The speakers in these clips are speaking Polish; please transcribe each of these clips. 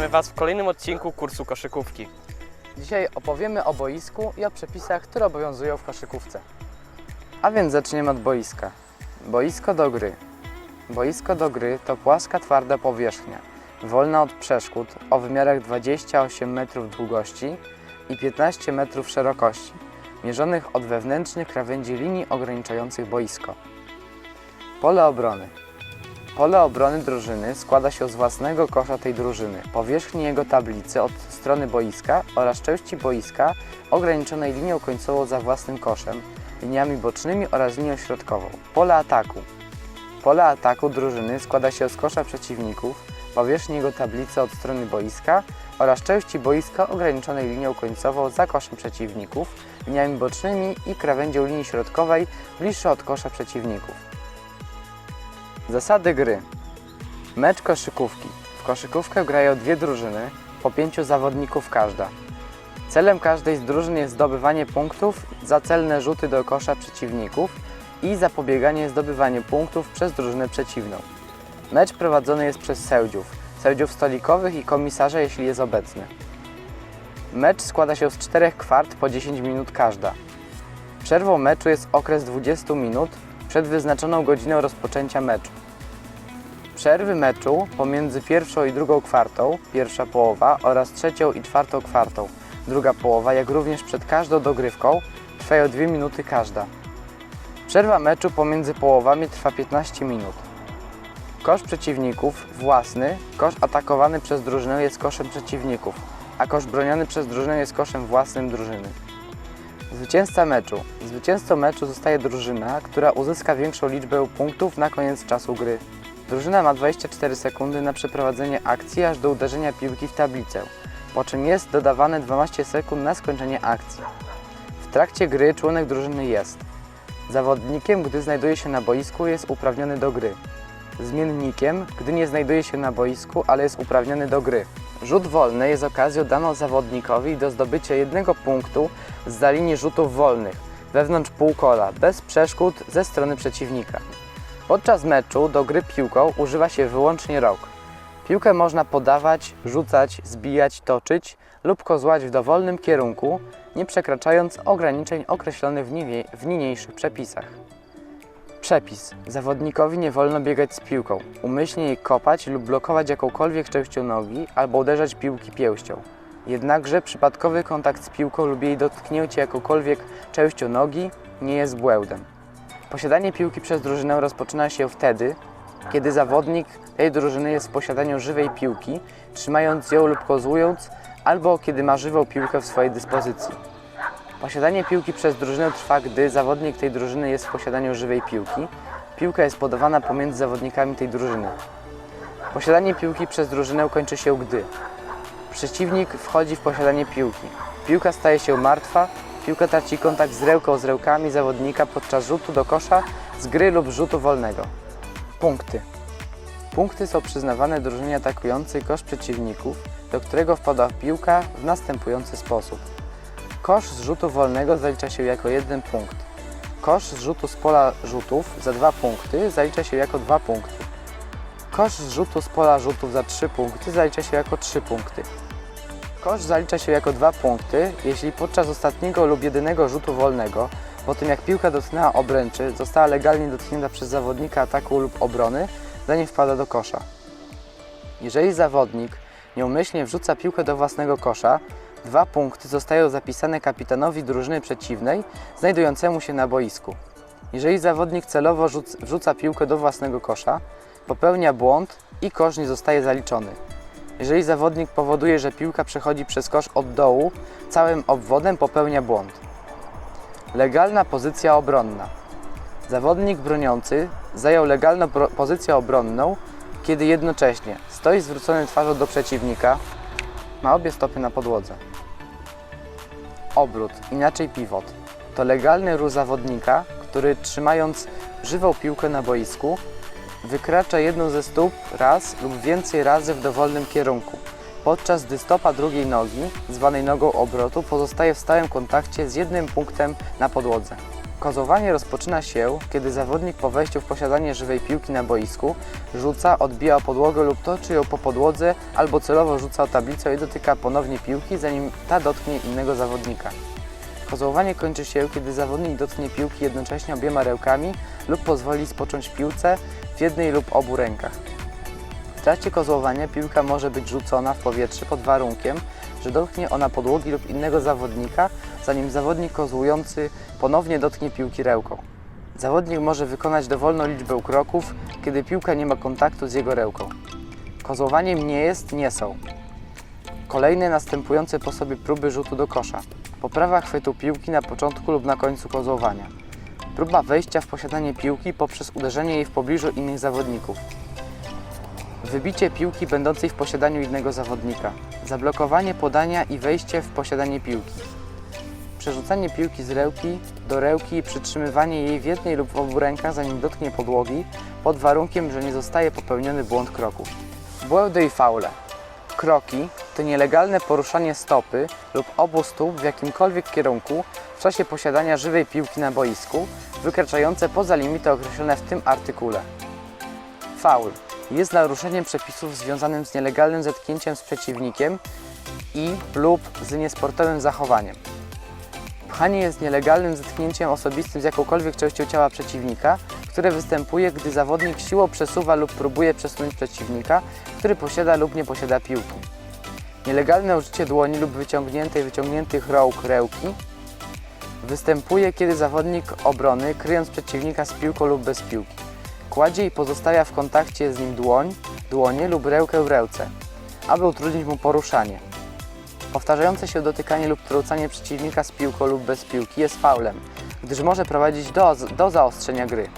Witamy Was w kolejnym odcinku kursu koszykówki. Dzisiaj opowiemy o boisku i o przepisach, które obowiązują w koszykówce. A więc zaczniemy od boiska. Boisko do gry. Boisko do gry to płaska, twarda powierzchnia, wolna od przeszkód, o wymiarach 28 metrów długości i 15 metrów szerokości, mierzonych od wewnętrznych krawędzi linii ograniczających boisko. Pole obrony. Pole obrony drużyny składa się z własnego kosza tej drużyny, powierzchni jego tablicy od strony boiska oraz części boiska ograniczonej linią końcową za własnym koszem, liniami bocznymi oraz linią środkową. Pole ataku. Pole ataku drużyny składa się z kosza przeciwników, powierzchni jego tablicy od strony boiska oraz części boiska ograniczonej linią końcową za koszem przeciwników, liniami bocznymi i krawędzią linii środkowej bliższą od kosza przeciwników. Zasady gry. Mecz koszykówki. W koszykówkę grają dwie drużyny, po pięciu zawodników każda. Celem każdej z drużyn jest zdobywanie punktów za celne rzuty do kosza przeciwników i zapobieganie zdobywaniu punktów przez drużynę przeciwną. Mecz prowadzony jest przez sędziów, sędziów stolikowych i komisarza, jeśli jest obecny. Mecz składa się z czterech kwart po 10 minut każda. Przerwą meczu jest okres 20 minut przed wyznaczoną godziną rozpoczęcia meczu. Przerwy meczu pomiędzy pierwszą i drugą kwartą, pierwsza połowa oraz trzecią i czwartą kwartą, druga połowa, jak również przed każdą dogrywką trwają 2 minuty każda. Przerwa meczu pomiędzy połowami trwa 15 minut. Kosz przeciwników, własny, kosz atakowany przez drużynę jest koszem przeciwników, a kosz broniony przez drużynę jest koszem własnym drużyny. Zwycięzca meczu. Zwycięzcą meczu zostaje drużyna, która uzyska większą liczbę punktów na koniec czasu gry. Drużyna ma 24 sekundy na przeprowadzenie akcji aż do uderzenia piłki w tablicę, po czym jest dodawane 12 sekund na skończenie akcji. W trakcie gry członek drużyny jest zawodnikiem, gdy znajduje się na boisku, jest uprawniony do gry. Zmiennikiem, gdy nie znajduje się na boisku, ale jest uprawniony do gry. Rzut wolny jest okazją daną zawodnikowi do zdobycia jednego punktu z linii rzutów wolnych wewnątrz półkola, bez przeszkód ze strony przeciwnika. Podczas meczu do gry piłką używa się wyłącznie rąk. Piłkę można podawać, rzucać, zbijać, toczyć lub kozłać w dowolnym kierunku, nie przekraczając ograniczeń określonych w niniejszych przepisach. Przepis. Zawodnikowi nie wolno biegać z piłką, umyślnie jej kopać lub blokować jakąkolwiek częścią nogi albo uderzać piłki pięścią. Jednakże przypadkowy kontakt z piłką lub jej dotknięcie jakąkolwiek częścią nogi nie jest błędem. Posiadanie piłki przez drużynę rozpoczyna się wtedy, kiedy zawodnik tej drużyny jest w posiadaniu żywej piłki, trzymając ją lub kozłując, albo kiedy ma żywą piłkę w swojej dyspozycji. Posiadanie piłki przez drużynę trwa, gdy zawodnik tej drużyny jest w posiadaniu żywej piłki. Piłka jest podawana pomiędzy zawodnikami tej drużyny. Posiadanie piłki przez drużynę kończy się, gdy przeciwnik wchodzi w posiadanie piłki. Piłka staje się martwa, piłka traci kontakt z ręką z rękami zawodnika podczas rzutu do kosza z gry lub rzutu wolnego. Punkty. Punkty są przyznawane drużynie atakującej kosz przeciwników, do którego wpada piłka w następujący sposób. Kosz z rzutu wolnego zalicza się jako jeden punkt. Kosz z rzutu z pola rzutów za dwa punkty zalicza się jako dwa punkty. Kosz z rzutu z pola rzutów za trzy punkty zalicza się jako trzy punkty. Kosz zalicza się jako dwa punkty, jeśli podczas ostatniego lub jedynego rzutu wolnego, po tym jak piłka dotknęła obręczy, została legalnie dotknięta przez zawodnika ataku lub obrony, zanim wpada do kosza. Jeżeli zawodnik nieumyślnie wrzuca piłkę do własnego kosza, dwa punkty zostają zapisane kapitanowi drużyny przeciwnej znajdującemu się na boisku. Jeżeli zawodnik celowo rzuc- wrzuca piłkę do własnego kosza, popełnia błąd i kosz nie zostaje zaliczony. Jeżeli zawodnik powoduje, że piłka przechodzi przez kosz od dołu, całym obwodem popełnia błąd. Legalna pozycja obronna. Zawodnik broniący zajął legalną pozycję obronną, kiedy jednocześnie stoi zwrócony twarzą do przeciwnika, ma obie stopy na podłodze. Obrót, inaczej pivot, to legalny ruch zawodnika, który trzymając żywą piłkę na boisku, wykracza jedną ze stóp raz lub więcej razy w dowolnym kierunku, podczas gdy stopa drugiej nogi, zwanej nogą obrotu, pozostaje w stałym kontakcie z jednym punktem na podłodze. Kozowanie rozpoczyna się, kiedy zawodnik po wejściu w posiadanie żywej piłki na boisku rzuca, odbija o podłogę lub toczy ją po podłodze albo celowo rzuca o tablicę i dotyka ponownie piłki, zanim ta dotknie innego zawodnika. Kozowanie kończy się, kiedy zawodnik dotknie piłki jednocześnie obiema rękami lub pozwoli spocząć piłce w jednej lub obu rękach. W trakcie kozłowania piłka może być rzucona w powietrze pod warunkiem, że dotknie ona podłogi lub innego zawodnika, zanim zawodnik kozłujący ponownie dotknie piłki ręką. Zawodnik może wykonać dowolną liczbę kroków, kiedy piłka nie ma kontaktu z jego ręką. Kozłowaniem nie jest, nie są. Kolejne następujące po sobie próby rzutu do kosza. Poprawa chwytu piłki na początku lub na końcu kozłowania. Próba wejścia w posiadanie piłki poprzez uderzenie jej w pobliżu innych zawodników. Wybicie piłki będącej w posiadaniu innego zawodnika. Zablokowanie podania i wejście w posiadanie piłki. Przerzucanie piłki z ręki do ręki i przytrzymywanie jej w jednej lub w obu rękach zanim dotknie podłogi, pod warunkiem, że nie zostaje popełniony błąd kroków. Błędy i faule. Kroki to nielegalne poruszanie stopy lub obu stóp w jakimkolwiek kierunku w czasie posiadania żywej piłki na boisku, wykraczające poza limity określone w tym artykule. Faul jest naruszeniem przepisów związanym z nielegalnym zetknięciem z przeciwnikiem i lub z niesportowym zachowaniem. Pchanie jest nielegalnym zetknięciem osobistym z jakąkolwiek częścią ciała przeciwnika, które występuje, gdy zawodnik siłą przesuwa lub próbuje przesunąć przeciwnika, który posiada lub nie posiada piłki. Nielegalne użycie dłoni lub wyciągniętej wyciągniętych rąk ręki występuje, kiedy zawodnik obrony, kryjąc przeciwnika z piłką lub bez piłki, kładzie i pozostawia w kontakcie z nim dłoń, dłonie lub rękę w ręce, aby utrudnić mu poruszanie. Powtarzające się dotykanie lub trącanie przeciwnika z piłką lub bez piłki jest faulem, gdyż może prowadzić do, do zaostrzenia gry.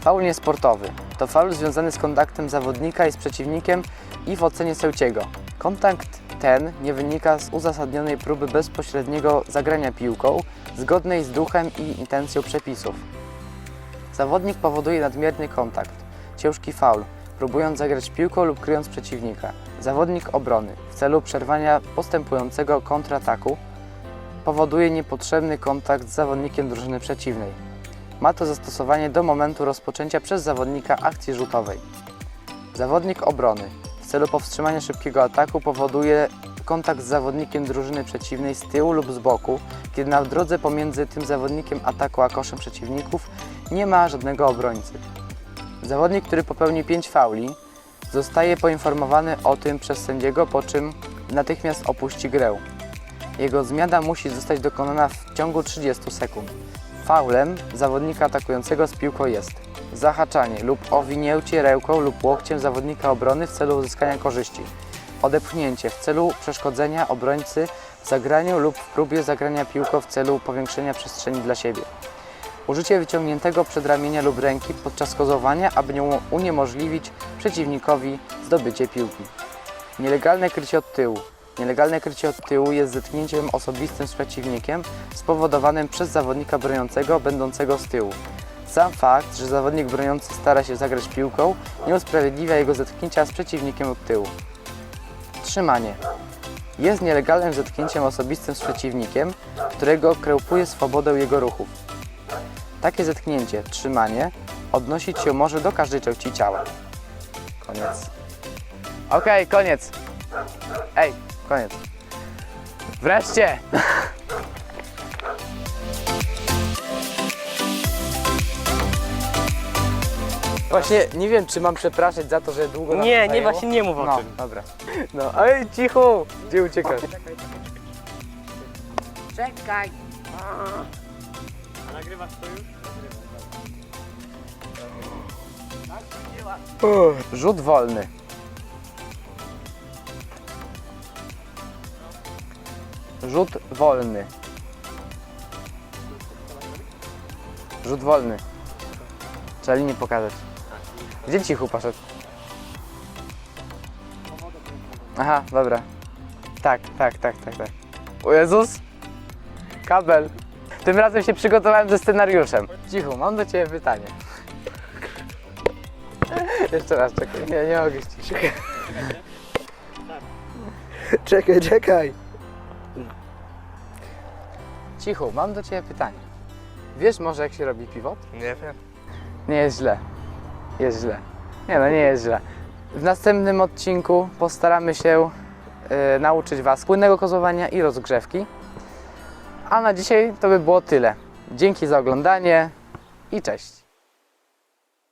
Faul niesportowy to faul związany z kontaktem zawodnika i z przeciwnikiem i w ocenie sędziego. Kontakt ten nie wynika z uzasadnionej próby bezpośredniego zagrania piłką, zgodnej z duchem i intencją przepisów. Zawodnik powoduje nadmierny kontakt, ciężki faul, próbując zagrać piłką lub kryjąc przeciwnika. Zawodnik obrony w celu przerwania postępującego kontrataku powoduje niepotrzebny kontakt z zawodnikiem drużyny przeciwnej. Ma to zastosowanie do momentu rozpoczęcia przez zawodnika akcji rzutowej. Zawodnik obrony w celu powstrzymania szybkiego ataku powoduje kontakt z zawodnikiem drużyny przeciwnej z tyłu lub z boku, kiedy na drodze pomiędzy tym zawodnikiem ataku a koszem przeciwników nie ma żadnego obrońcy. Zawodnik, który popełni 5 fauli, zostaje poinformowany o tym przez sędziego, po czym natychmiast opuści grę. Jego zmiana musi zostać dokonana w ciągu 30 sekund. Faulem zawodnika atakującego z piłką jest zahaczanie lub owinięcie ręką lub łokciem zawodnika obrony w celu uzyskania korzyści, odepchnięcie w celu przeszkodzenia obrońcy w zagraniu lub w próbie zagrania piłką w celu powiększenia przestrzeni dla siebie. Użycie wyciągniętego przedramienia lub ręki podczas kozowania, aby nie uniemożliwić przeciwnikowi zdobycie piłki. Nielegalne krycie od tyłu. Nielegalne krycie od tyłu jest zetknięciem osobistym z przeciwnikiem spowodowanym przez zawodnika broniącego będącego z tyłu. Sam fakt, że zawodnik broniący stara się zagrać piłką, nie usprawiedliwia jego zetknięcia z przeciwnikiem od tyłu. Trzymanie. Jest nielegalnym zetknięciem osobistym z przeciwnikiem, którego krępuje swobodę jego ruchów. Takie zetknięcie, trzymanie, odnosić się może do każdej części ciała. Koniec. Okej, koniec. Ej, koniec. Wreszcie! Właśnie nie wiem, czy mam przepraszać za to, że długo nam to Nie, nie, zajęło. właśnie nie mów o No, tym. dobra. No, ej, cicho! Gdzie uciekasz? Czekaj. Nagrywasz to już? Rzut wolny. Rzut wolny. Rzut wolny. Trzeba linię pokazać. Gdzie cichu poszedł? Aha, dobra. Tak, tak, tak, tak, tak. O Jezus! Kabel. Tym razem się przygotowałem ze scenariuszem. Cicho, mam do Ciebie pytanie. Jeszcze raz, czekaj. Nie, nie mogę ci. Czekaj, czekaj. Cicho, mam do Ciebie pytanie. Wiesz może jak się robi piwot? Nie wiem. Nie jest źle. Jest źle. Nie no, nie jest źle. W następnym odcinku postaramy się y, nauczyć Was płynnego kozowania i rozgrzewki. A na dzisiaj to by było tyle. Dzięki za oglądanie i cześć.